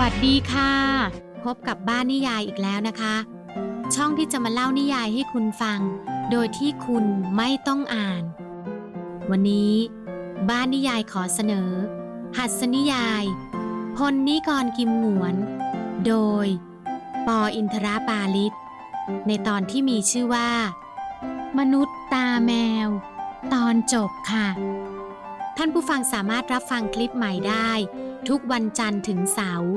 วัสดีค่ะ พบกับบ้านนิยายอีกแล้วนะคะ ช่องที่จะมาเล่านิยายให้คุณฟัง โดยที่คุณไม่ต้องอ่าน วันนี้ บ้านนิยายขอเสนอ หัสนิยาย พลนิกรกิมหงวน โดย ปออินทราปาลิศในตอนที่มีชื่อว่า มนุษย์ตาแมว ตอนจบค่ะ ท่านผู้ฟังสามารถรับฟังคลิปใหม่ได้ ทุกวันจันทร์ถึงเสาร์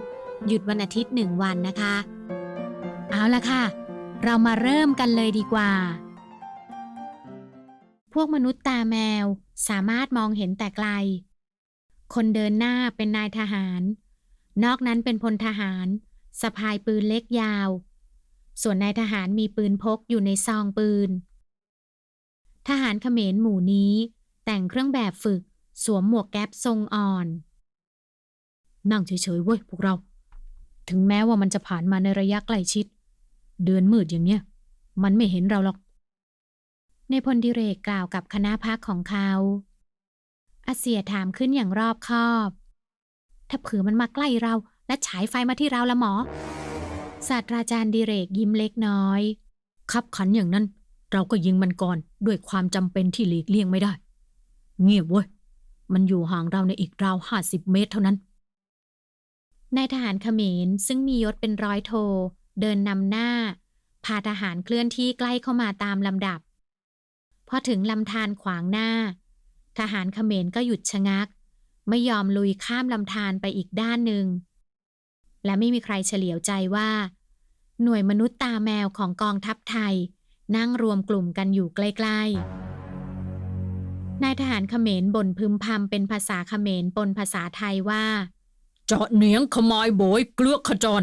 หยุดวันอาทิตย์หนึ่งวันนะคะ เอาละค่ะ เรามาเริ่มกันเลยดีกว่า พวกมนุษย์ตาแมวสามารถมองเห็นแต่ไกล คนเดินหน้าเป็นนายทหาร นอกนั้นเป็นพลทหารสะพายปืนเล็กยาว ส่วนนายทหารมีปืนพกอยู่ในซองปืน ทหารเขมรหมู่นี้ แต่งเครื่องแบบฝึก สวมหมวกแก๊ปทรงอ่อน นั่งเฉยๆเว้ยพวกเรา ถึงแม้ว่ามันจะผ่านมาในระยะใกล้ชิด เดือนมืดอย่างเนี้ย มันไม่เห็นเราหรอก ในพลดิเรกกล่าวกับคณะพักของเขา อาเซียถามขึ้นอย่างรอบคอบ ถ้าเผื่อมันมาใกล้เราและฉายไฟมาที่เราละหมอ ศาสตราจารย์ดิเรกยิ้มเล็กน้อย ขับขันอย่างนั้น เราก็ยิงมันก่อนด้วยความจำเป็นที่หลีกเลี่ยงไม่ได้ เงียบเว้ย มันอยู่ห่างเราในอีกราวห้าสิบเมตรเท่านั้น นายทหารเขมรซึ่งมียศเป็นร้อยโท เดินนำหน้า พาทหารเคลื่อนที่ใกล้เข้ามาตามลำดับ พอถึงลำธารขวางหน้า ทหารเขมรก็หยุดชะงัก ไม่ยอมลุยข้ามลำธารไปอีกด้านหนึ่ง และไม่มีใครเฉลียวใจว่า หน่วยมนุษย์ตาแมวของกองทัพไทย นั่งรวมกลุ่มกันอยู่ใกล้ ๆ นายทหารเขมรบ่นพึมพำเป็นภาษาเขมรปนภาษาไทยว่า เจาะเหนียงขมายโบยเกลือกขจร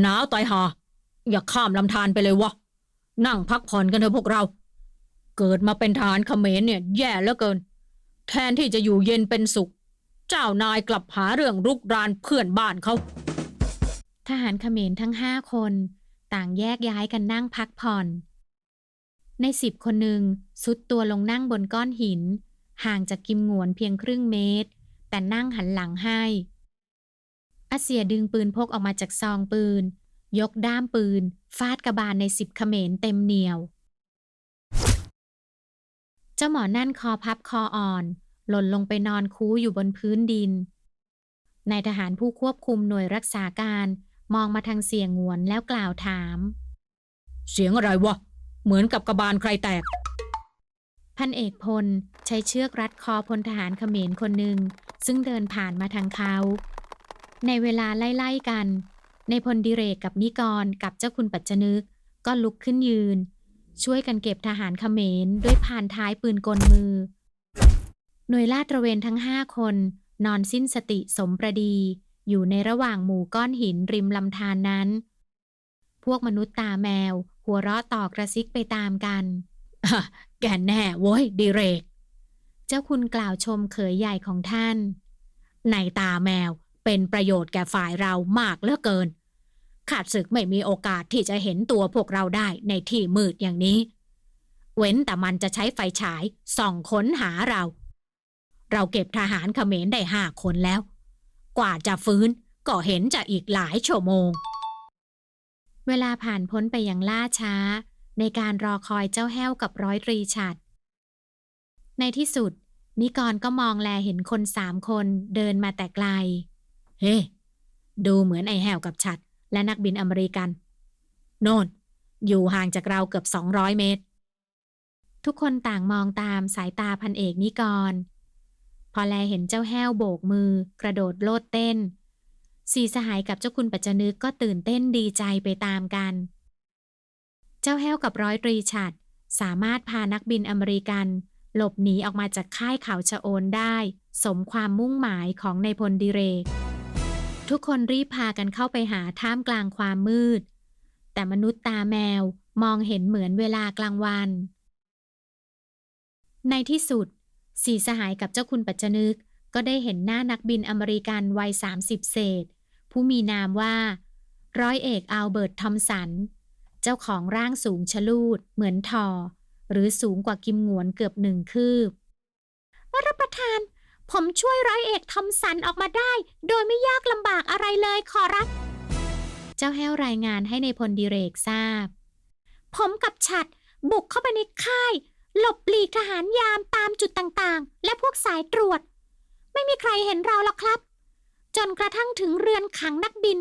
หนาวตายหา อย่าข้ามลำธารไปเลยวะ นั่งพักผ่อนกันเถอะพวกเรา เกิดมาเป็นทหารเขมรเนี่ย แย่เหลือเกิน แทนที่จะอยู่เย็นเป็นสุข เจ้านายกลับหาเรื่องรุกรานเพื่อนบ้านเขา ทหารเขมรทั้งห้าคน ต่างแยกย้ายกันนั่งพักผ่อน ในสิบคนหนึ่งสุดตัวลงนั่งบนก้อนหิน ห่างจากกิมหงวนเพียงครึ่งเมตร แต่นั่งหันหลังให้อาเซียดึงปืนพกออกมาจากซองปืน ยกด้ามปืน ฟาดกระบาลในสิบเขมรเต็มเหนียว เจ้าหมอนั่นคอพับคออ่อน หล่นลงไปนอนคูอยู่บนพื้นดินนายทหารผู้ควบคุมหน่วยรักษาการ มองมาทางเสียงหวนแล้วกล่าวถาม เสียงอะไรวะ เหมือนกับกระบาลใครแตก พันเอกพลใช้เชือกรัดคอพลทหารเขมรคนหนึ่ง ซึ่งเดินผ่านมาทางเขา ในเวลาไล่ ๆ กัน ในพลดิเรกกับนิกรกับเจ้าคุณปัจจนึก ก็ลุกขึ้นยืน ช่วยกันเก็บทหารเขมรด้วยผ่านท้ายปืนกลมือ หน่วยลาดตระเวนทั้งห้าคน นอนสิ้นสติสมประดี อยู่ในระหว่างหมู่ก้อนหินริมลำธารนนั้น พวกมนุษย์ตาแมว หัวเราะต่อกระซิกไปตามกัน แกแน่โว้ยดิเรก เจ้าคุณกล่าวชมเขยใหญ่ของท่าน ในตาแมวเป็นประโยชน์แก่ฝ่ายเรามากเหลือเกิน ขาดศึกไม่มีโอกาสที่จะเห็นตัวพวกเราได้ในที่มืดอย่างนี้ เว้นแต่มันจะใช้ไฟฉายส่องค้นหาเรา เราเก็บทหารเขมรได้ห้าคนแล้ว กว่าจะฟื้นก็เห็นจะอีกหลายชั่วโมง เวลาผ่านพ้นไปอย่างล่าช้า ในการรอคอยเจ้าแห้วกับร้อยตรีฉัด ในที่สุด นิกรก็มองแลเห็นคนสามคนเดินมาแต่ไกล เฮ้ดูเหมือนไอแห้วกับฉัด และนักบินอเมริกัน โน่น อยู่ห่างจากเราเกือบสองร้อยเมตร ทุกคนต่างมองตามสายตาพันเอกนิกร พอแลเห็นเจ้าแห้วโบกมือกระโดดโลดเต้น สีสหายกับเจ้าคุณปัจจนึกก็ตื่นเต้นดีใจไปตามกัน เจ้าแห้วกับร้อยตรีฉัดสามารถพานักบินอเมริกัน หลบหนีออกมาจากค่ายเขาชะโอนได้ สมความมุ่งหมายของในพลดิเรก ทุกคนรีบพากันเข้าไปหาท่ามกลางความมืด แต่มนุษย์ตาแมวมองเห็นเหมือนเวลากลางวัน ในที่สุด สีสหายกับเจ้าคุณปัจจนึกก็ได้เห็นหน้านักบินอเมริกันวัย 30 เศษ ผู้มีนามว่า ร้อยเอกอัลเบิร์ตทอมสัน เจ้าของร่างสูงชะลูด เหมือนทอ หรือสูงกว่ากิมหงวนเกือบหนึ่งคืบรับประทาน ผมช่วยร้อยเอกทอมสันออกมาได้ โดยไม่ยากลำบากอะไรเลยขอรับ เจ้าแห้วรายงานให้ในพลดิเรกทราบ ผมกับฉัดบุกเข้าไปในค่าย หลบหลีกทหารยามตามจุดต่างๆ และพวกสายตรวจ ไม่มีใครเห็นเราหรอกครับ จนกระทั่งถึงเรือนขังนักบิน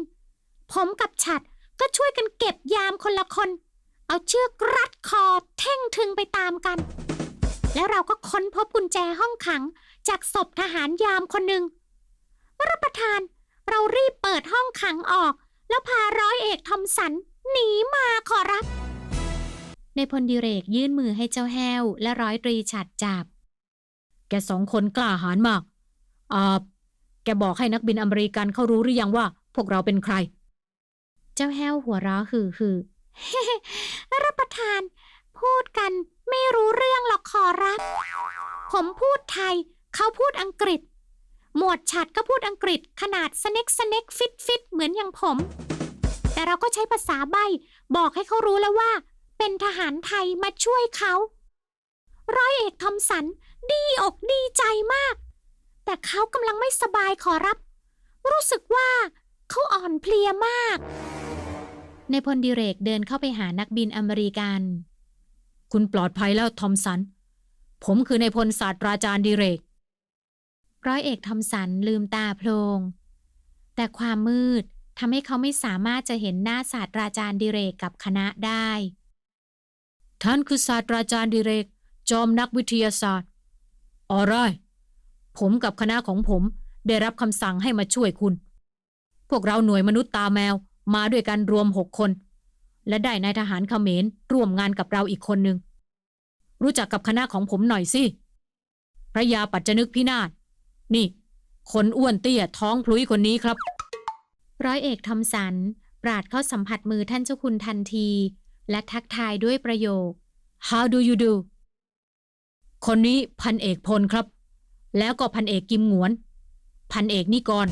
ผมกับฉัดก็ช่วยกันเก็บยามคนละคน เอาเชือกรัดคอเท่งทึงไปตามกัน แล้วเราก็ค้นพบกุญแจห้องขังจากศพทหารยามคนหนึ่งรับประทาน เรารีบเปิดห้องขังออก แล้วพาร้อยเอกทอมสันหนีมาขอรับ ในพลดิเรกยื่นมือให้เจ้าแห้ว และร้อยตรีฉัดจับ แกสองคนกล้าหาญมาก อ่า แกบอกให้นักบินอเมริกันเขารู้หรือยังว่า พวกเราเป็นใคร เจ้าแห้วหัวเราะฮือฮือรับประทาน พูดกันไม่รู้เรื่องหรอกขอรับ ผมพูดไทย เขาพูดอังกฤษ หมวดฉัดก็พูดอังกฤษขนาดสเน็กสเน็กฟิตฟิตเหมือนอย่างผม แต่เราก็ใช้ภาษาใบ บอกให้เขารู้แล้วว่า เป็นทหารไทยมาช่วยเขา ร้อยเอกทอมสัน ดีอกดีใจมาก แต่เขากำลังไม่สบายขอรับ รู้สึกว่าเขาอ่อนเพลียมาก ในพลดิเรกเดินเข้าไปหานักบินอเมริกัน คุณปลอดภัยแล้วทอมสัน ผมคือในพลศาสตราจารย์ดิเรก ร้อยเอกทอมสันลืมตาโพลง แต่ความมืดทำให้เขาไม่สามารถจะเห็นหน้าศาสตราจารย์ดิเรกกับคณะได้ ท่านคือศาสตราจารย์ดิเรก จอมนักวิทยาศาสตร์ออไร ผมกับคณะของผมได้รับคำสั่งให้มาช่วยคุณ พวกเราหน่วยมนุษย์ตาแมวมาด้วยกันรวมหกคน และได้นายทหารเขมรร่วมงานกับเราอีกคนหนึ่ง รู้จักกับคณะของผมหน่อยสิ พระยาปัจจนึกพินาศ นี่ คนอ้วนเตี้ยท้องพลุยคนนี้ครับ ร้อยเอกทอมสัน ปราดเข้าสัมผัสมือท่านเจ้าคุณทันที และทักทายด้วยประโยค How do you do คนนี้พันเอกพลครับ แล้วก็พันเอกกิมหงวน พันเอกนิกร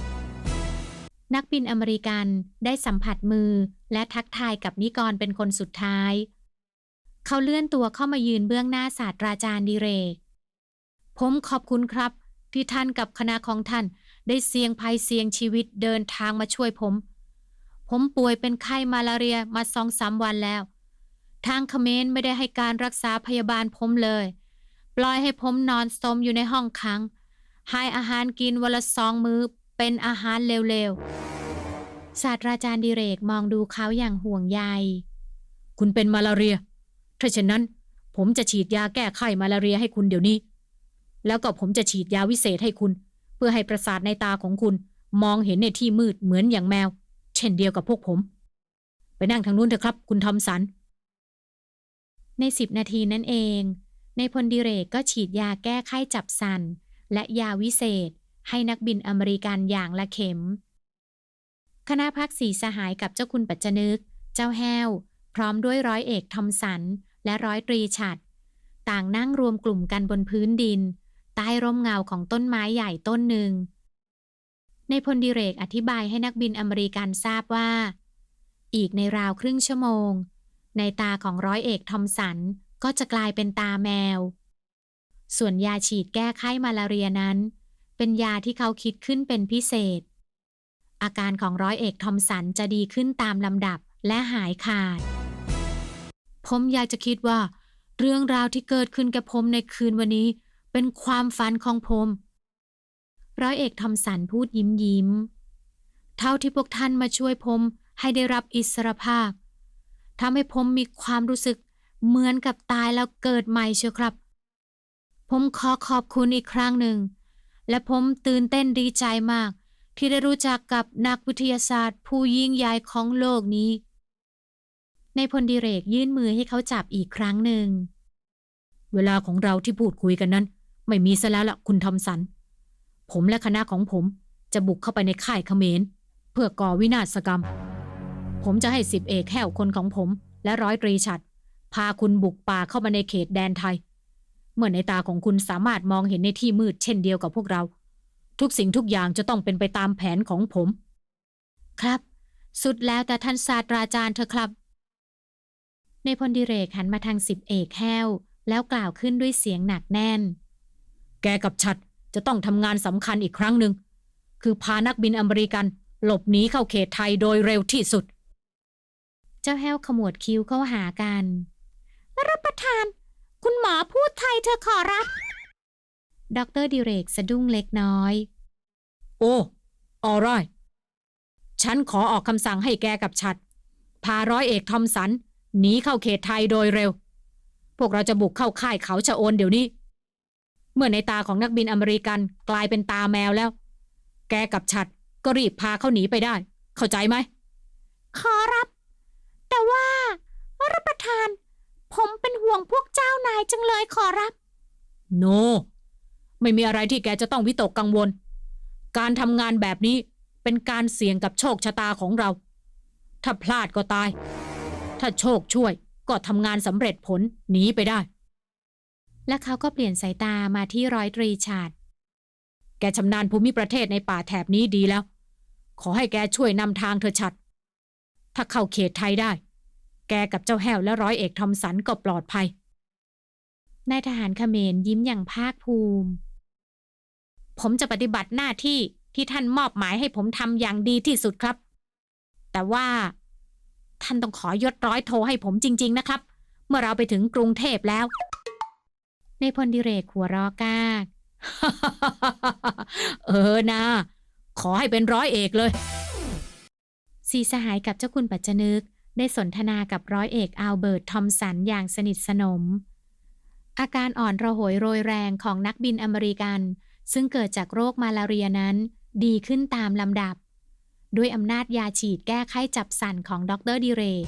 นักบินอเมริกันได้สัมผัสมือและทักทายกับนิกรเป็นคนสุดท้าย เขาเลื่อนตัวเข้ามายืนเบื้องหน้าศาสตราจารย์ดิเรก ผมขอบคุณครับ ที่ท่านกับคณะของท่านได้เสี่ยงภัยเสี่ยงชีวิตเดินทางมาช่วยผม ผมป่วยเป็นไข้มาลาเรียมาสองสามวันแล้ว ทางเขมรไม่ได้ให้การรักษาพยาบาลผมเลย ปล่อยให้ผมนอนสมอยู่ในห้องขัง ให้อาหารกินวันละสองมือ้อเป็นอาหารเร็วๆ ศาสตราจารย์ดิเรกมองดูเขาอย่างห่วงใย คุณเป็นมาลาเรีย ถ้าเช่นนั้น ผมจะฉีดยาแก้ไข้มาลาเรียให้คุณเดี๋ยวนี้ แล้วก็ผมจะฉีดยาวิเศษให้คุณ เพื่อให้ประสาทในตาของคุณ มองเห็นในที่มืดเหมือนอย่างแมว เช่นเดียวกับพวกผม ไปนั่งทางนู้นเถอะครับ คุณทอมสัน ในสิบนาทีนั่นเอง ในพลดิเรกก็ฉีดยาแก้ไข้จับสัน และยาวิเศษ ให้นักบินอเมริกันอย่างละเข็ม คณะพักสีสหายกับเจ้าคุณปัจจนึก เจ้าแห้ว พร้อมด้วยร้อยเอกทอมสัน และร้อยตรีฉัด ต่างนั่งรวมกลุ่มกันบนพื้นดิน ใต้ร่มเงาของต้นไม้ใหญ่ต้นหนึ่ง ในพลดิเรกอธิบายให้นักบินอเมริกันทราบว่า อีกในราวครึ่งชั่วโมง ในตาของร้อยเอกทอมสัน ก็จะกลายเป็นตาแมว ส่วนยาฉีดแก้ไข้มาลาเรียนั้น เป็นยาที่เขาคิดขึ้นเป็นพิเศษ อาการของร้อยเอกทอมสันจะดีขึ้นตามลำดับและหายขาด ผมอยากจะคิดว่า เรื่องราวที่เกิดขึ้นกับผมในคืนวันนี้ เป็นความฝันของผม ร้อยเอกทอมสันพูดยิ้มยิ้ม เท่าที่พวกท่านมาช่วยผมให้ได้รับอิสรภาพทำให้ผมมีความรู้สึก เหมือนกับตายแล้วเกิดใหม่เชียวครับ ผมขอขอบคุณอีกครั้งหนึ่ง และผมตื่นเต้นดีใจมาก ที่ได้รู้จักกับนักวิทยาศาสตร์ ผู้ยิ่งใหญ่ของโลกนี้ ในพลดิเรกยื่นมือให้เขาจับอีกครั้งหนึ่ง เวลาของเราที่พูดคุยกันนั้น ไม่มีซะแล้วล่ะคุณทอมสัน ผมและคณะของผมจะบุกเข้าไปในค่ายเขมร เพื่อก่อวินาศกรรม ผมจะให้สิบเอกแห้วคนของผม และร้อยตรีฉัด พาคุณบุกป่าเข้ามาในเขตแดนไทย เมื่อในตาของคุณสามารถมองเห็นในที่มืดเช่นเดียวกับพวกเรา ทุกสิ่งทุกอย่างจะต้องเป็นไปตามแผนของผม ครับ สุดแล้วแต่ท่านศาสตราจารย์เถอะครับ ในพลดิเรกหันมาทางสิบเอกแห้ว แล้วกล่าวขึ้นด้วยเสียงหนักแน่น แกกับฉัดจะต้องทำงานสำคัญอีกครั้งหนึ่งคือพานักบินอเมริกันหลบหนีเข้าเขตไทยโดยเร็วที่สุด เจ้าแห้วขมวดคิ้วเข้าหากัน รับประทาน คุณหมอพูดไทยเธอขอรับดอกเตอรดิเรกสะดุ้งเล็กน้อย โอ้ออไรฉันขอออกคำสั่งให้แกกับฉัด พาร้อยเอกทอมสันหนีเข้าเขตไทยโดยเร็ว พวกเราจะบุกเข้าค่ายเขาชะโอนเดี๋ยวนี้ เมื่อในตาของนักบินอเมริกันกลายเป็นตาแมวแล้ว แกกับฉัดก็รีบพาเขาหนีไปได้ เข้าใจไหม ขอรับ แต่ว่ารับประทาน ผมเป็นห่วงพวกเจ้านายจังเลยขอรับ โนไม่มีอะไรที่แกจะต้องวิตกกังวล การทำงานแบบนี้เป็นการเสี่ยงกับโชคชะตาของเรา ถ้าพลาดก็ตาย ถ้าโชคช่วยก็ทำงานสำเร็จผลหนีไปได้ และเขาก็เปลี่ยนสายตามาที่ร้อยตรีชาดแกชำนาญภูมิประเทศในป่าแถบนี้ดีแล้ว ขอให้แกช่วยนำทางเธอชัด ถ้าเข้าเขตไทยได้ แกกับเจ้าแห้วและร้อยเอกทอมสันก็ปลอดภัย นายทหารเขมรยิ้มอย่างภาคภูมิ ผมจะปฏิบัติหน้าที่ที่ท่านมอบหมายให้ผมทำอย่างดีที่สุดครับ แต่ว่าท่านต้องขอยศร้อยโทให้ผมจริง ๆ นะครับ เมื่อเราไปถึงกรุงเทพแล้ว ในพลดิเรกหัวรอกากเออนะ ขอให้เป็นร้อยเอกเลย สีสหายกับเจ้าคุณปัจจนึก ได้สนทนากับร้อยเอกอัลเบิร์ตทอมสันอย่างสนิทสนม อาการอ่อนระหยโรยแรงของนักบินอเมริกัน ซึ่งเกิดจากโรคมาลาเรียนั้น ดีขึ้นตามลำดับ ด้วยอำนาจยาฉีดแก้ไข้จับสั่นของดรดิเรก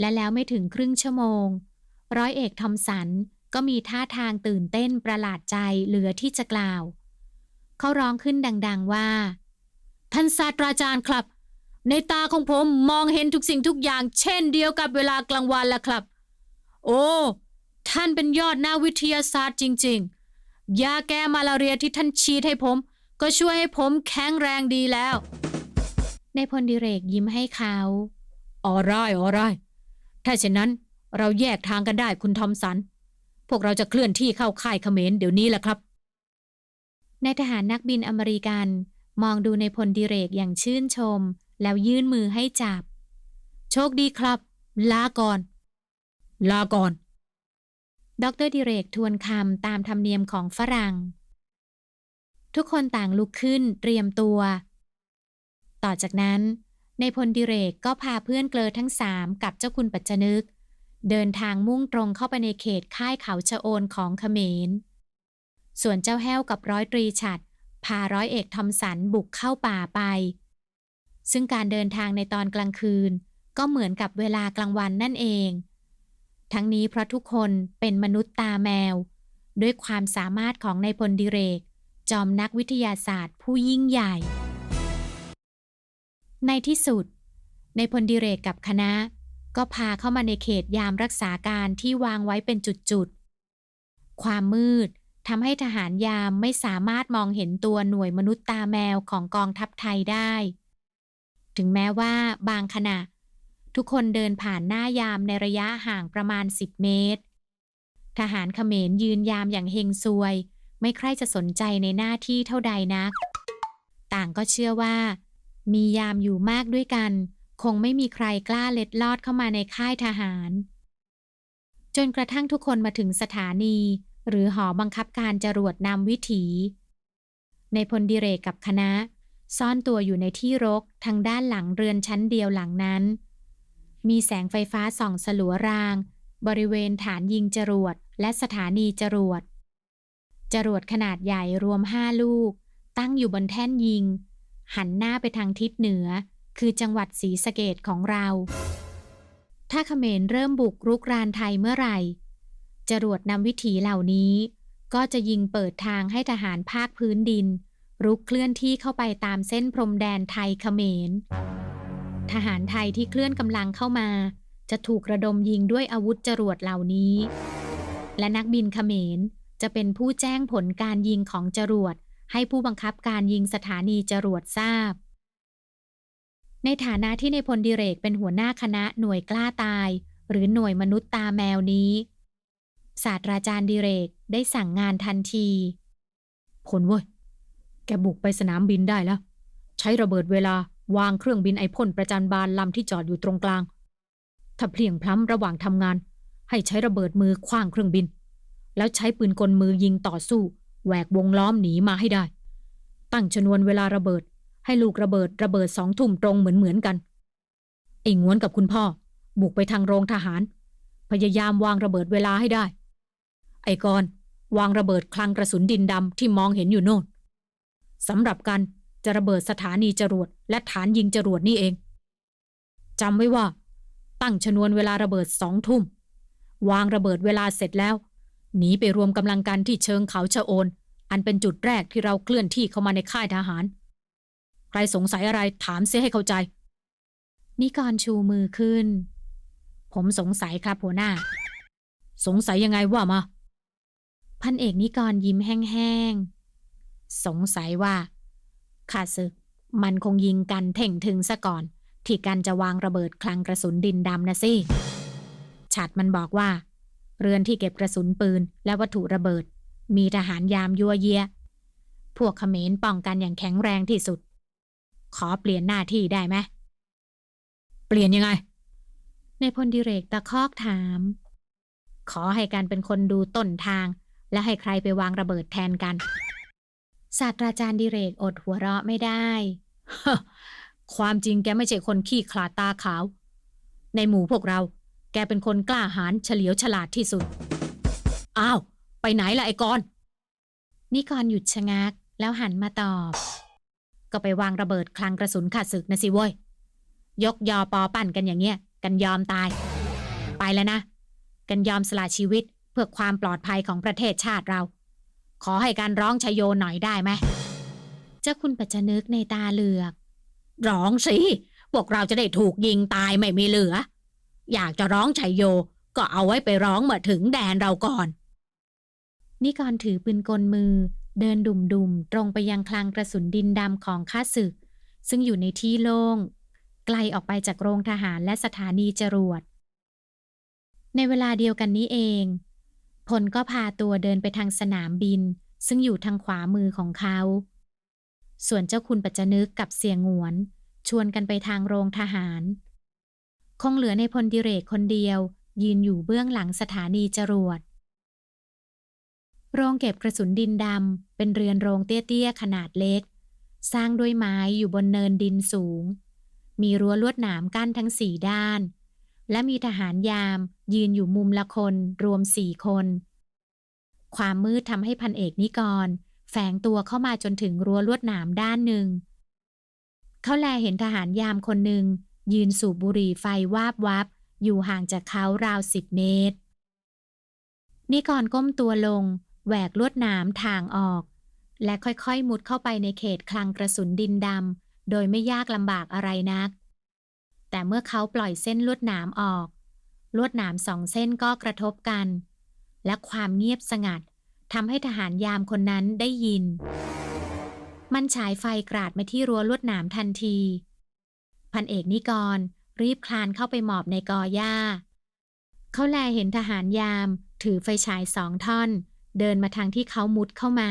และแล้วไม่ถึงครึ่งชั่วโมง ร้อยเอกทอมสันก็มีท่าทางตื่นเต้นประหลาดใจเหลือที่จะกล่าว เขาร้องขึ้นดัง ๆว่า ท่านศาสตราจารย์ครับ ในตาของผมมองเห็นทุกสิ่งทุกอย่างเช่นเดียวกับเวลากลางวันแล้วครับ โอ้ ท่านเป็นยอดนักวิทยาศาสตร์จริง ๆ ยาแก้มาลาเรียที่ท่านฉีดให้ผม ก็ช่วยให้ผมแข็งแรงดีแล้ว ในพลดิเรกยิ้มให้เขาออร่ายออร่ายถ้าเช่นนั้นเราแยกทางกันได้คุณทอมสัน พวกเราจะเคลื่อนที่เข้าค่ายเขมรเดี๋ยวนี้แหละครับในทหารนักบินอเมริกัน มองดูในพลดิเรกอย่างชื่นชม แล้วยื่นมือให้จับ โชคดีครับ ลาก่อน ลาก่อน ดรดิเรกทวนคำตามธรรมเนียมของฝรั่ง ทุกคนต่างลุกขึ้นเตรียมตัว ต่อจากนั้นในพลดิเรกก็พาเพื่อนเกลอทั้งสามกับเจ้าคุณปัจจนึก เดินทางมุ่งตรงเข้าไปในเขตค่ายเขาชะโอนของเขมร ส่วนเจ้าแห้วกับร้อยตรีฉัดพาร้อยเอกทอมสันบุกเข้าป่าไป ซึ่งการเดินทางในตอนกลางคืน ก็เหมือนกับเวลากลางวันนั่นเอง ทั้งนี้เพราะทุกคนเป็นมนุษย์ตาแมว ด้วยความสามารถของนายพลดิเรก จอมนักวิทยาศาสตร์ผู้ยิ่งใหญ่ ในที่สุดในพลดิเรกกับคณะ ก็พาเข้ามาในเขตยามรักษาการที่วางไว้เป็นจุดๆ ความมืดทำให้ทหารยามไม่สามารถมองเห็นตัวหน่วยมนุษย์ตาแมวของกองทัพไทยได้ ถึงแม้ว่าบางขณะ ทุกคนเดินผ่านหน้ายามในระยะห่างประมาณ 10 เมตร ทหารเขมรยืนยามอย่างเฮงซวย ไม่ใคร่จะสนใจในหน้าที่เท่าใดนัก ต่างก็เชื่อว่า มียามอยู่มากด้วยกัน คงไม่มีใครกล้าเล็ดลอดเข้ามาในค่ายทหาร จนกระทั่งทุกคนมาถึงสถานี หรือหอบังคับการจรวดนำวิถี ในพลดิเรกกับคณะ ซ่อนตัวอยู่ในที่รกทางด้านหลังเรือนชั้นเดียวหลังนั้น มีแสงไฟฟ้าส่องสลัวราง บริเวณฐานยิงจรวดและสถานีจรวด จรวดขนาดใหญ่รวมห้าลูก ตั้งอยู่บนแท่นยิง หันหน้าไปทางทิศเหนือ คือจังหวัดศรีสะเกดของเรา ถ้าเขมรเริ่มบุกรุกรานไทยเมื่อไหร่ จรวดนำวิถีเหล่านี้ ก็จะยิงเปิดทางให้ทหารภาคพื้นดิน รุกเคลื่อนที่เข้าไปตามเส้นพรมแดนไทยเขมร ทหารไทยที่เคลื่อนกำลังเข้ามา จะถูกระดมยิงด้วยอาวุธจรวดเหล่านี้ และนักบินเขมรจะเป็นผู้แจ้งผลการยิงของจรวด ให้ผู้บังคับการยิงสถานีจรวดทราบ ในฐานะที่ในพลดิเรกเป็นหัวหน้าคณะหน่วยกล้าตาย หรือหน่วยมนุษย์ตาแมวนี้ศาสตราจารย์ดิเรกได้สั่งงานทันที ผลเว้ย บุกไปสนามบินได้แล้ว ใช้ระเบิดเวลาวางเครื่องบินไอพ่นประจันบานลำที่จอดอยู่ตรงกลาง ถ้าเพลียงพล้ำระหว่างทำงาน ให้ใช้ระเบิดมือคว้างเครื่องบิน แล้วใช้ปืนกลมือยิงต่อสู้แหวกวงล้อมหนีมาให้ได้ ตั้งชนวนเวลาระเบิด ให้ลูกระเบิดระเบิดสองทุ่มตรงเหมือนเหมือนๆกันไอ้งวนกับคุณพ่อ บุกไปทางโรงทหาร พยายามวางระเบิดเวลาให้ได้ ไอ้กรณ์วางระเบิดคลังกระสุนดินดำที่มองเห็นอยู่โน่น สำหรับกันจะระเบิดสถานีจรวดและฐานยิงจรวดนี่เองจำไว้ว่า ตั้งชนวนเวลาระเบิดสองทุ่ม วางระเบิดเวลาเสร็จแล้วหนีไปรวมกำลังกันที่เชิงเขาชะโอน อันเป็นจุดแรกที่เราเคลื่อนที่เข้ามาในค่ายทหาร ใครสงสัยอะไรถามเสียให้เข้าใจ นิกรชูมือขึ้น ผมสงสัยครับหัวหน้า สงสัยยังไงว่ามา พันเอกนิกรยิ้มแห้งๆ สงสัยว่าข้าศึก มันคงยิงกันเท่งถึงซะก่อน ที่กันจะวางระเบิดคลังกระสุนดินดำนะสิฉัดมันบอกว่า เรือนที่เก็บกระสุนปืนและวัตถุระเบิด มีทหารยามยัวเยียพวกเขมรป้องกันอย่างแข็งแรงที่สุด ขอเปลี่ยนหน้าที่ได้ไหมเปลี่ยนยังไง ในพลดิเรกตะคอกถาม ขอให้การเป็นคนดูต้นทาง และให้ใครไปวางระเบิดแทนกัน ศาสตราจารย์ดิเรกอดหัวเราะไม่ได้ ความจริงแกไม่ใช่คนขี้ขลาดตาขาว ในหมู่พวกเรา แกเป็นคนกล้าหาญเฉลียวฉลาดที่สุด อ้าว ไปไหนล่ะไอ้กรณ์นิกรหยุดชะงัก แล้วหันมาตอบ ก็ไปวางระเบิดคลังกระสุนขาดศึกนะสิเว้ย ยกยอปอปั่นกันอย่างเงี้ย กันยอมตาย ไปแล้วนะ กันยอมสละชีวิตเพื่อความปลอดภัยของประเทศชาติเรา ขอให้การร้องชยโยหน่อยได้ไหมเจ้าคุณปัจจนึกในตาเหลือก ร้องสิพวกเราจะได้ถูกยิงตายไม่มีเหลือ อยากจะร้องชยโย ก็เอาไว้ไปร้องเมื่อถึงแดนเราก่อน นิกรถือปืนกลมือ เดินดุ่มๆ ตรงไปยังคลังกระสุนดินดำของข้าศึก ซึ่งอยู่ในที่โล่งไกลออกไปจากโรงทหารและสถานีจรวดในเวลาเดียวกันนี้เอง พลก็พาตัวเดินไปทางสนามบิน ซึ่งอยู่ทางขวามือของเขา ส่วนเจ้าคุณปัจจนึกกับเสียงวน ชวนกันไปทางโรงทหาร คงเหลือในพลดิเรกคนเดียว ยืนอยู่เบื้องหลังสถานีจรวด โรงเก็บกระสุนดินดำเป็นเรือนโรงเตี้ยๆขนาดเล็ก สร้างด้วยไม้อยู่บนเนินดินสูง มีรั้วลวดหนามกั้นทั้งสี่ด้าน และมีทหารยาม ยืนอยู่มุมละคน รวมสี่คน ความมืดทำให้พันเอกนิกร แฝงตัวเข้ามาจนถึงรั้วลวดหนามด้านหนึ่ง เขาแลเห็นทหารยามคนหนึ่ง ยืนสูบบุหรี่ไฟวาบวับ อยู่ห่างจากเขาราวสิบเมตร นิกรก้มตัวลง แหวกลวดหนามทางออก และค่อยๆมุดเข้าไปในเขตคลังกระสุนดินดำโดยไม่ยากลำบากอะไรนัก แต่เมื่อเขาปล่อยเส้นลวดหนามออก ลวดหนามสองเส้นก็กระทบกัน และความเงียบสงัดทำให้ทหารยามคนนั้นได้ยิน มันฉายไฟกราดมาที่รั้วลวดหนามทันที พันเอกนิกรรีบคลานเข้าไปหมอบในกอหญ้า เขาแลเห็นทหารยาม ถือไฟฉายสองท่อน เดินมาทางที่เขามุดเข้ามา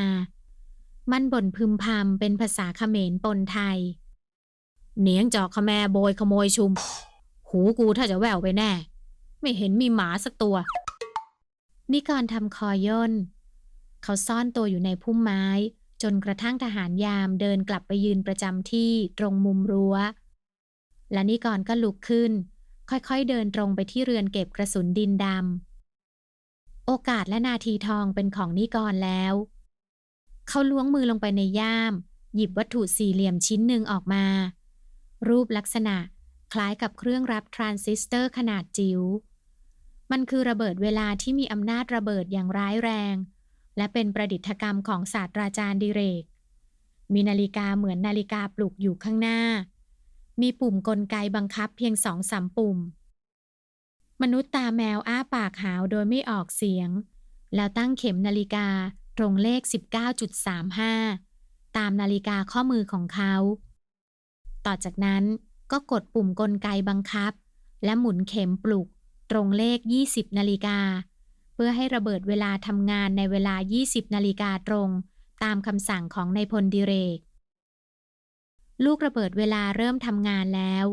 มันบ่นพึมพำเป็นภาษาเขมรปนไทย เหนียงจอกขแมโบยขโมยชุม หูกูถ้าจะแววไปแน่ ไม่เห็นมีหมาสักตัว นิกรทำคอย่น เขาซ่อนตัวอยู่ในพุ่มไม้ จนกระทั่งทหารยามเดินกลับไปยืนประจำที่ตรงมุมรั้ว และนิกรก็ลุกขึ้น ค่อยๆเดินตรงไปที่เรือนเก็บกระสุนดินดำ โอกาสและนาทีทองเป็นของนิกรแล้ว เขาล้วงมือลงไปในย่าม หยิบวัตถุสี่เหลี่ยมชิ้นหนึ่งออกมา รูปลักษณะคล้ายกับเครื่องรับทรานซิสเตอร์ขนาดจิ๋ว มันคือระเบิดเวลาที่มีอำนาจระเบิดอย่างร้ายแรง และเป็นประดิษฐกรรมของศาสตราจารย์ดิเรก มีนาฬิกาเหมือนนาฬิกาปลุกอยู่ข้างหน้า มีปุ่มกลไกบังคับเพียงสองสามปุ่ม มนุษย์ตาแมวอ้าปากหาวโดยไม่ออกเสียง แล้วตั้งเข็มนาฬิกาตรงเลข 19.35 ตามนาฬิกาข้อมือของเขา ต่อจากนั้นก็กดปุ่มกลไกบังคับ และหมุนเข็มปลุก ตรงเลข 20 นาฬิกา เพื่อให้ระเบิดเวลาทำงานในเวลา 20 นาฬิกาตรง ตามคำสั่งของนายพลดิเรก ลูกระเบิดเวลาเริ่มทำงานแล้ว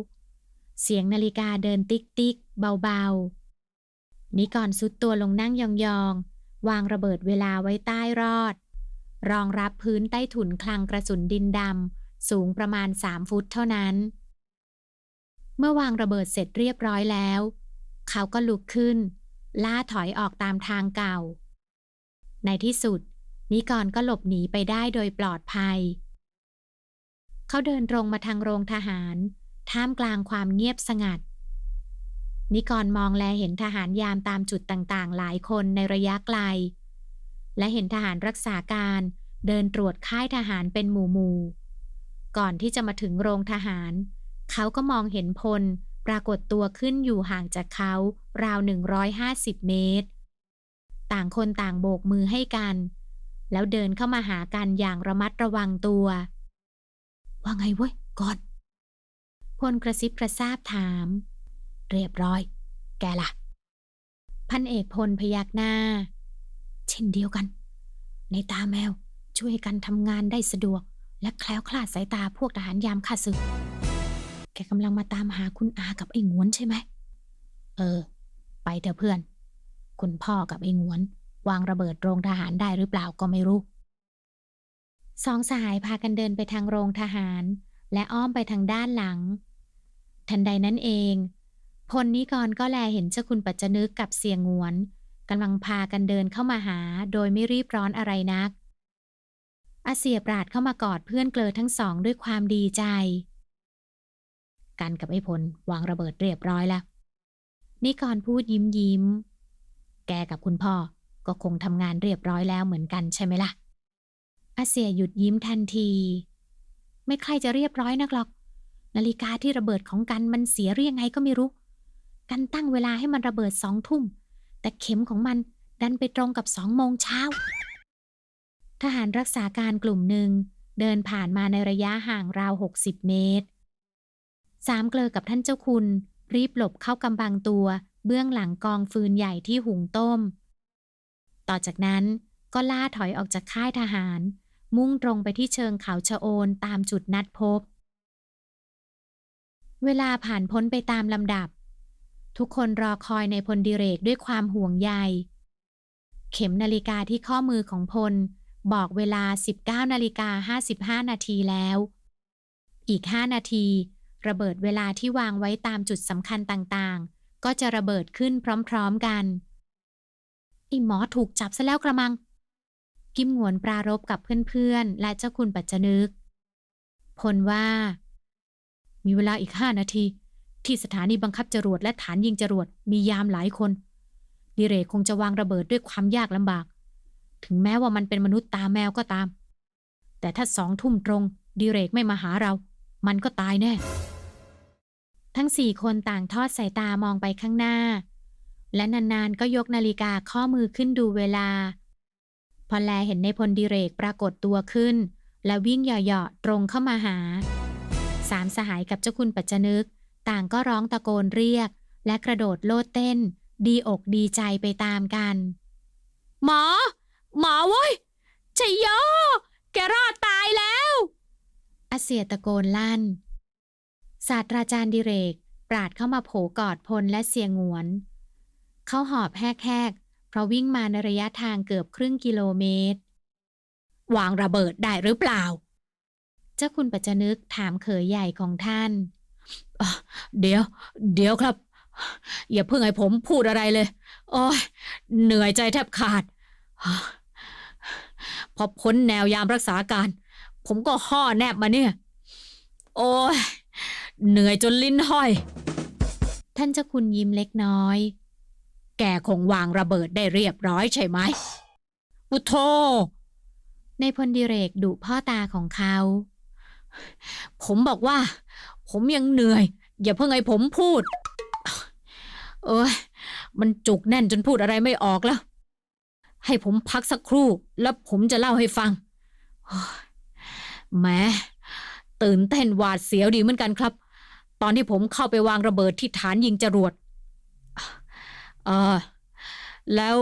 เสียงนาฬิกาเดินติ๊กติ๊กเบาๆ นิกรสุดตัวลงนั่งยองๆ วางระเบิดเวลาไว้ใต้รอด รองรับพื้นใต้ถุนคลังกระสุนดินดำ สูงประมาณสามฟุตเท่านั้น เมื่อวางระเบิดเสร็จเรียบร้อยแล้ว เขาก็ลุกขึ้น ล่าถอยออกตามทางเก่า ในที่สุด นิกรก็หลบหนีไปได้โดยปลอดภัย เขาเดินตรงมาทางโรงทหาร ท่ามกลางความเงียบสงัด นิกรมองแลเห็นทหารยามตามจุดต่างๆ หลายคนในระยะไกล และเห็นทหารรักษาการเดินตรวจค่ายทหารเป็นหมู่หมู่ๆ ก่อนที่จะมาถึงโรงทหาร เขาก็มองเห็นพล ปรากฏตัวขึ้นอยู่ห่างจากเขา ราว 150 เมตร ต่างคนต่างโบกมือให้กัน แล้วเดินเข้ามาหากันอย่างระมัดระวังตัว ว่าไงเว้ยก่อนพลกระซิบกระซาบถาม เรียบร้อย แกล่ะ พันเอกพลพยักหน้า เช่นเดียวกัน ในตาแมวช่วยกันทำงานได้สะดวก และแคล้วคลาดสายตาพวกทหารยามข้าศึก แกกำลังมาตามหาคุณอากับไอ้งวนใช่ไหม เออ ไปเถอะเพื่อน คุณพ่อกับไอ้งวน วางระเบิดโรงทหารได้หรือเปล่าก็ไม่รู้ สองสหายพากันเดินไปทางโรงทหาร และอ้อมไปทางด้านหลัง ทันใดนั้นเอง พลนิกรก็แลเห็นเจ้าคุณปัจจนึกกับเสียงวนกำลังพากันเดินเข้ามาหาโดยไม่รีบร้อนอะไรนัก อาเสียปราดเข้ามากอดเพื่อนเกลอทั้งสองด้วยความดีใจ กันกับไอ้พลวางระเบิดเรียบร้อยแล้วนิกรพูดยิ้มยิ้ม แกกับคุณพ่อก็คงทำงานเรียบร้อยแล้วเหมือนกันใช่ไหมล่ะ อาเสียหยุดยิ้มทันที ไม่ใครจะเรียบร้อยนักหรอก นาฬิกาที่ระเบิดของกันมันเสียเรียงไงก็ไม่รู้ กันตั้งเวลาให้มันระเบิดสองทุ่ม แต่เข็มของมันดันไปตรงกับสองโมงเช้า ทหารรักษาการกลุ่มหนึ่งเดินผ่านมาในระยะห่างราว 60 เมตร สามเกลอกับท่านเจ้าคุณ รีบหลบเข้ากำบังตัว เบื้องหลังกองฟืนใหญ่ที่หุงต้ม ต่อจากนั้นก็ล่าถอยออกจากค่ายทหาร มุ่งตรงไปที่เชิงเขาชะโอนตามจุดนัดพบ เวลาผ่านพ้นไปตามลำดับ ทุกคนรอคอยในพลดิเรกด้วยความห่วงใย เข็มนาฬิกาที่ข้อมือของพล บอกเวลา 19นาฬิกา55 นาทีแล้ว อีก 5 นาที ระเบิดเวลาที่วางไว้ตามจุดสำคัญต่างๆ ก็จะระเบิดขึ้นพร้อมๆกันไอ้หมอถูกจับซะแล้วกระมัง กิมหวนปรารบกับเพื่อนๆ และเจ้าคุณปัจจนึก พลว่า มีเวลาอีกห้านาที ที่สถานีบังคับจรวดและฐานยิงจรวดมียามหลายคน ดิเรกคงจะวางระเบิดด้วยความยากลำบาก ถึงแม้ว่ามันเป็นมนุษย์ตาแมวก็ตาม แต่ถ้าสองทุ่มตรงดิเรกไม่มาหาเรา มันก็ตายแน่ ทั้งสี่คนต่างทอดสายตามองไปข้างหน้า และนานๆก็ยกนาฬิกาข้อมือขึ้นดูเวลา พอแลเห็นในพลดิเรกปรากฏตัวขึ้น และวิ่งเหยาะๆตรงเข้ามาหา สามสหายกับเจ้าคุณปัจจนึก ต่างก็ร้องตะโกนเรียก และกระโดดโลดเต้น ดีอกดีใจไปตามกัน หมอ หมอเว้ยชัยโยแกรอดตายแล้วอาเสียตะโกนลั่น ศาสตราจารย์ดิเรก ปราดเข้ามาโผกอดพลและเสียงหวน เขาหอบแหกๆ เพราะวิ่งมาในระยะทางเกือบครึ่งกิโลเมตร วางระเบิดได้หรือเปล่า เจ้าคุณปัจจนึกถามเขยใหญ่ของท่าน เดี๋ยว เดี๋ยวครับ อย่าเพิ่งให้ผมพูดอะไรเลย โอ้ยเหนื่อยใจแทบขาด พอพ้นแนวยามรักษาการ ผมก็ห่อแนบมาเนี่ย โอ้ยเหนื่อยจนลิ้นห้อย ท่านเจ้าคุณยิ้มเล็กน้อย แกคงวางระเบิดได้เรียบร้อยใช่ไหมอุโทในพลดิเรกดุพ่อตาของเขา ผมบอกว่า ผมยังเหนื่อย อย่าเพิ่งให้ผมพูด เอ้ยมันจุกแน่นจนพูดอะไรไม่ออกแล้ว ให้ผมพักสักครู่ แล้วผมจะเล่าให้ฟังโอ้ยแหม้ตื่นเต้นหวาดเสียวดีเหมือนกันครับ ตอนที่ผมเข้าไปวางระเบิดที่ฐานยิงจรวดเออแล้ว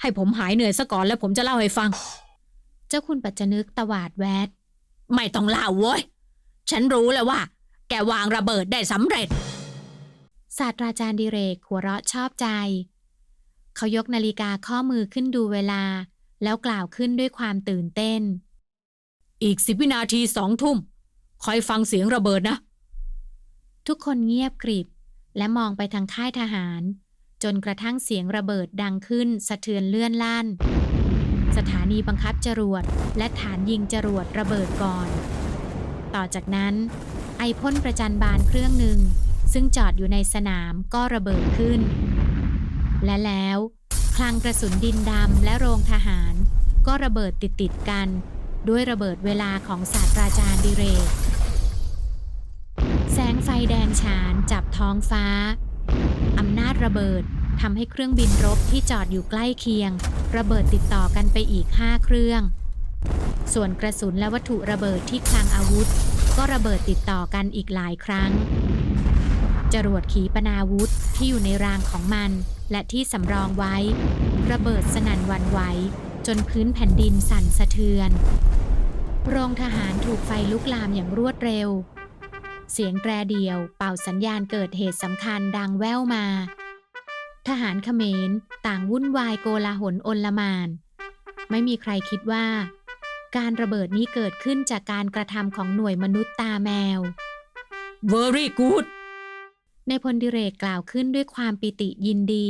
ให้ผมหายเหนื่อยซะก่อนแล้วผมจะเล่าให้ฟัง เจ้าคุณปัจจนึกตวาดแวด ไม่ต้องเล่าเว้ย ฉันรู้แล้วว่า แกวางระเบิดได้สำเร็จ ศาสตราจารย์ดิเรกหัวเราะชอบใจ เขายกนาฬิกาข้อมือขึ้นดูเวลา แล้วกล่าวขึ้นด้วยความตื่นเต้น อีกสิบวินาทีสองทุ่ม คอยฟังเสียงระเบิดนะ ทุกคนเงียบกริบ และมองไปทางค่ายทหาร จนกระทั่งเสียงระเบิดดังขึ้นสะเทือนเลื่อนลั่น สถานีบังคับจรวด และฐานยิงจรวดระเบิดก่อน ต่อจากนั้น ไอพ่นประจันบานเครื่องหนึ่งซึ่งจอดอยู่ในสนามก็ระเบิดขึ้น และแล้วคลังกระสุนดินดำและโรงทหาร ก็ระเบิดติดติดกัน ด้วยระเบิดเวลาของศาสตราจารย์ดิเรก แสงไฟแดงฉานจับท้องฟ้าอำนาจระเบิดทำให้เครื่องบินรบที่จอดอยู่ใกล้เคียง ระเบิดติดต่อกันไปอีก 5 เครื่อง ส่วนกระสุนและวัตถุระเบิดที่คลังอาวุธ ก็ระเบิดติดต่อกันอีกหลายครั้ง จรวดขีปนาวุธที่อยู่ในรางของมัน และที่สำรองไว้ ระเบิดสนั่นวันไหว จนพื้นแผ่นดินสั่นสะเทือน โรงทหารถูกไฟลุกลามอย่างรวดเร็ว เสียงแตรเดียวเป่าสัญญาณเกิดเหตุสำคัญดังแว่วมา ทหารเขมรต่างวุ่นวายโกลาหลอนลมาน ไม่มีใครคิดว่า การระเบิดนี้เกิดขึ้นจากการกระทำของหน่วยมนุษย์ตาแมว very good ในพลดิเรกกล่าวขึ้นด้วยความปิติยินดี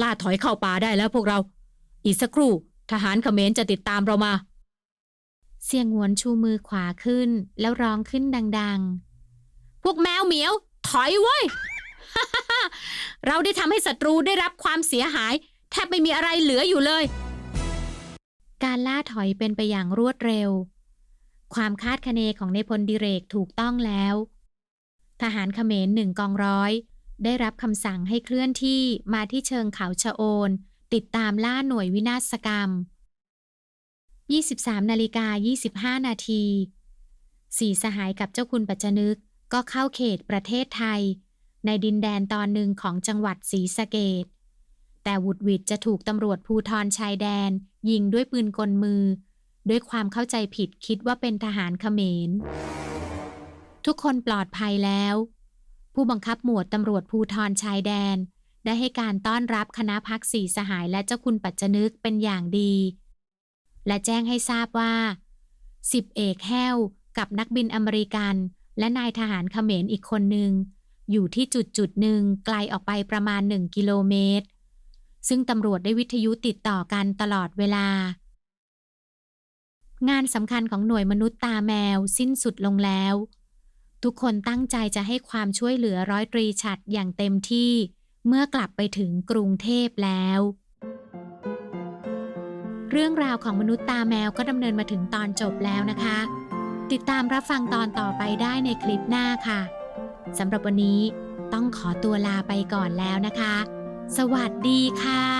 ล่าถอยเข้าป่าได้แล้วพวกเรา อีกสักครู่ ทหารเขมรจะติดตามเรามา เสียงหวนชูมือขวาขึ้นแล้วร้องขึ้นดัง ๆ พวกแมวเหมียว ถอยเว้ย เราได้ทำให้ศัตรูได้รับความเสียหาย แทบไม่มีอะไรเหลืออยู่เลย การล่าถอยเป็นไปอย่างรวดเร็ว ความคาดคะเนของในพลดิเรกถูกต้องแล้ว ทหารเขมรหนึ่งกองร้อย ได้รับคำสั่งให้เคลื่อนที่มาที่เชิงเขาชะโอน ติดตามล่าหน่วยวินาศกรรม 23นาฬิกา25 นาทีสี่สหายกับเจ้าคุณปัจจนึกก็เข้าเขตประเทศไทย ในดินแดนตอนหนึ่งของจังหวัดศรีสะเกดแต่วุดวิดจะถูกตำรวจภูทรชายแดน ยิงด้วยปืนกลมือ ด้วยความเข้าใจผิดคิดว่าเป็นทหารเขมร ทุกคนปลอดภัยแล้ว ผู้บังคับหมวดตำรวจภูทรชายแดน ได้ให้การต้อนรับคณะพักสี่สหายและเจ้าคุณปัจจนึกเป็นอย่างดี และแจ้งให้ทราบว่าสิบเอกแห้วกับนักบินอเมริกัน และนายทหารเขมรอีกคนหนึ่ง อยู่ที่จุดจุดหนึ่งไกลออกไปประมาณหนึ่งกิโลเมตร ซึ่งตำรวจได้วิทยุติดต่อกันตลอดเวลา งานสำคัญของหน่วยมนุษย์ตาแมวสิ้นสุดลงแล้ว ทุกคนตั้งใจจะให้ความช่วยเหลือร้อยตรีฉัดอย่างเต็มที่ เมื่อกลับไปถึงกรุงเทพแล้ว เรื่องราวของมนุษย์ตาแมวก็ดำเนินมาถึงตอนจบแล้วนะคะ ติดตามรับฟังตอนต่อไปได้ในคลิปหน้าค่ะสำหรับวันนี้ต้องขอตัวลาไปก่อนแล้วนะคะ สวัสดีค่ะ